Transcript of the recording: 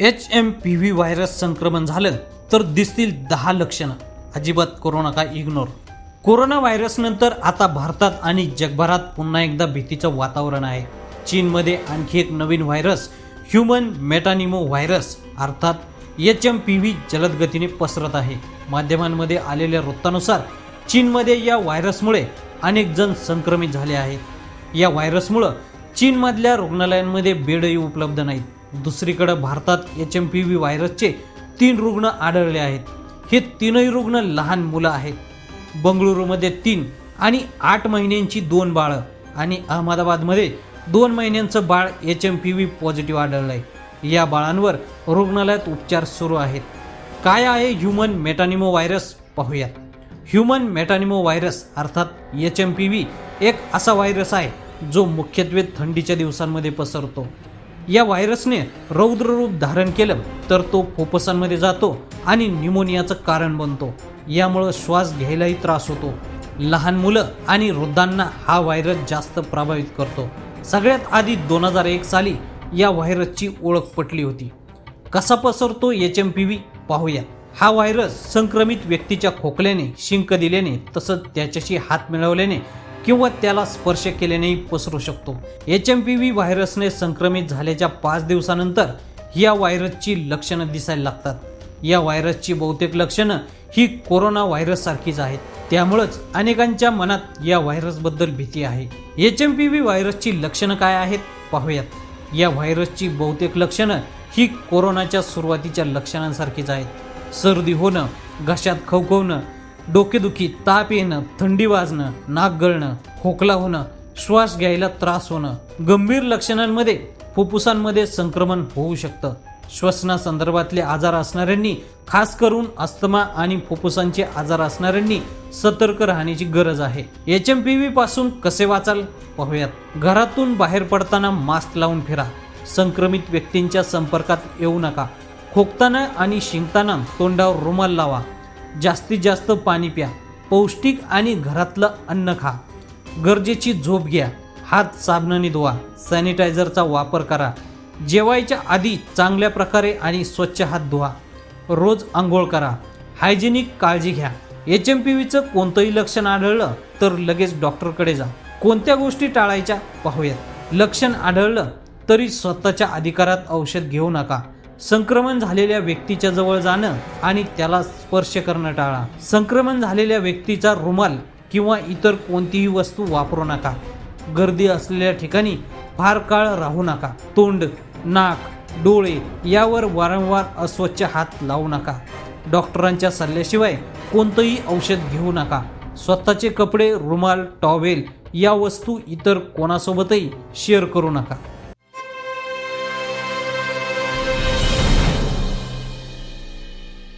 H M P V virus संक्रमण झालं तर दिसतील दहा लक्षणं. अजिबात कोरोना का इग्नोर कोरोना व्हायरसनंतर आता भारतात आणि जगभरात पुन्हा एकदा भीतीचं वातावरण आहे. चीनमध्ये आणखी एक नवीन व्हायरस ह्युमन मेटानिमो व्हायरस अर्थात एच एम पी व्ही जलद गतीने पसरत आहे. माध्यमांमध्ये आलेल्या वृत्तानुसार चीनमध्ये या व्हायरसमुळे अनेक जण संक्रमित झाले आहेत. या व्हायरसमुळं चीनमधल्या रुग्णालयांमध्ये बेडही उपलब्ध नाहीत. दुसरीकडं भारतात एच एम पी व्ही व्हायरसचे तीन रुग्ण आढळले आहेत. हे तीनही रुग्ण लहान मुलं आहेत. बंगळुरूमध्ये तीन आणि आठ महिन्यांची दोन बाळं आणि अहमदाबादमध्ये दोन महिन्यांचं बाळ H M P V positive आढळलं आहे या बाळांवर रुग्णालयात उपचार सुरू आहेत. काय आहे ह्युमन मेटानिमो व्हायरस पाहूयात. ह्युमन मेटानिमो व्हायरस अर्थात एच एम पी व्ही एक असा व्हायरस आहे जो मुख्यत्वे थंडीच्या दिवसांमध्ये पसरतो. या व्हायरसने रौद्ररूप धारण केलं तर तो फोपसांमध्ये जातो आणि न्यूमोनियाचं कारण बनतो. यामुळं श्वास घ्यायलाही त्रास होतो. लहान मुलं आणि वृद्धांना हा व्हायरस जास्त प्रभावित करतो. सगळ्यात आधी दोन हजार एक साली या व्हायरसची ओळख पटली होती. कसा पसरतो एच एम पी व्ही पाहूया. हा व्हायरस संक्रमित व्यक्तीच्या खोकल्याने शिंक दिल्याने तसंच त्याच्याशी हात मिळवल्याने किंवा त्याला स्पर्श केल्यानेही पसरू शकतो. एच एम पी व्ही व्हायरसने संक्रमित झाल्याच्या पाच दिवसानंतर या व्हायरसची लक्षणं दिसायला लागतात. या व्हायरसची बहुतेक लक्षणं ही कोरोना व्हायरस सारखीच आहेत. त्यामुळंच अनेकांच्या मनात या व्हायरसबद्दल भीती आहे. एच एम पी व्ही व्हायरसची लक्षणं काय आहेत? पाहूयात. या व्हायरसची बहुतेक लक्षणं ही कोरोनाच्या सुरुवातीच्या लक्षणांसारखीच आहेत. सर्दी होणं घशात खवखवणं डोकेदुखी ताप येणं थंडी वाजणं नाक गळणं खोकला होणं श्वास घ्यायला त्रास होणं. गंभीर लक्षणांमध्ये फुफ्फुसांमध्ये संक्रमण होऊ शकतं. श्वसनासंदर्भातले आजार असणाऱ्यांनी खास करून अस्थमा आणि फुफ्फुसांचे आजार असणाऱ्यांनी सतर्क राहण्याची गरज आहे. एच एम पी व्ही पासून कसे वाचाल? पाहूयात. घरातून बाहेर पडताना मास्क लावून फिरा. संक्रमित व्यक्तींच्या संपर्कात येऊ नका. खोकताना आणि शिंकताना तोंडावर रुमाल लावा. जास्तीत जास्त पाणी प्या. पौष्टिक आणि घरातलं अन्न खा. गरजेची झोप घ्या. हात साबणाने धुवा. सॅनिटायझरचा वापर करा. जेवायच्या आधी चांगल्या प्रकारे आणि स्वच्छ हात धुवा. रोज आंघोळ करा. हायजेनिक काळजी घ्या. एच एम पी व्हीचं कोणतंही लक्षण आढळलं तर लगेच डॉक्टरकडे जा. कोणत्या गोष्टी टाळायच्या पाहूयात. लक्षण आढळलं तरी स्वतःच्या अधिकारात औषध घेऊ नका. संक्रमण झालेल्या व्यक्तीच्या जवळ जाणं आणि त्याला स्पर्श करणं टाळा. संक्रमण झालेल्या व्यक्तीचा रुमाल किंवा इतर कोणतीही वस्तू वापरू नका. गर्दी असलेल्या ठिकाणी फार काळ राहू नका. तोंड नाक डोळे यावर वारंवार अस्वच्छ हात लावू नका. डॉक्टरांच्या सल्ल्याशिवाय कोणतंही औषध घेऊ नका. स्वतःचे कपडे रुमाल टॉवेल या वस्तू इतर कोणासोबतही शेअर करू नका.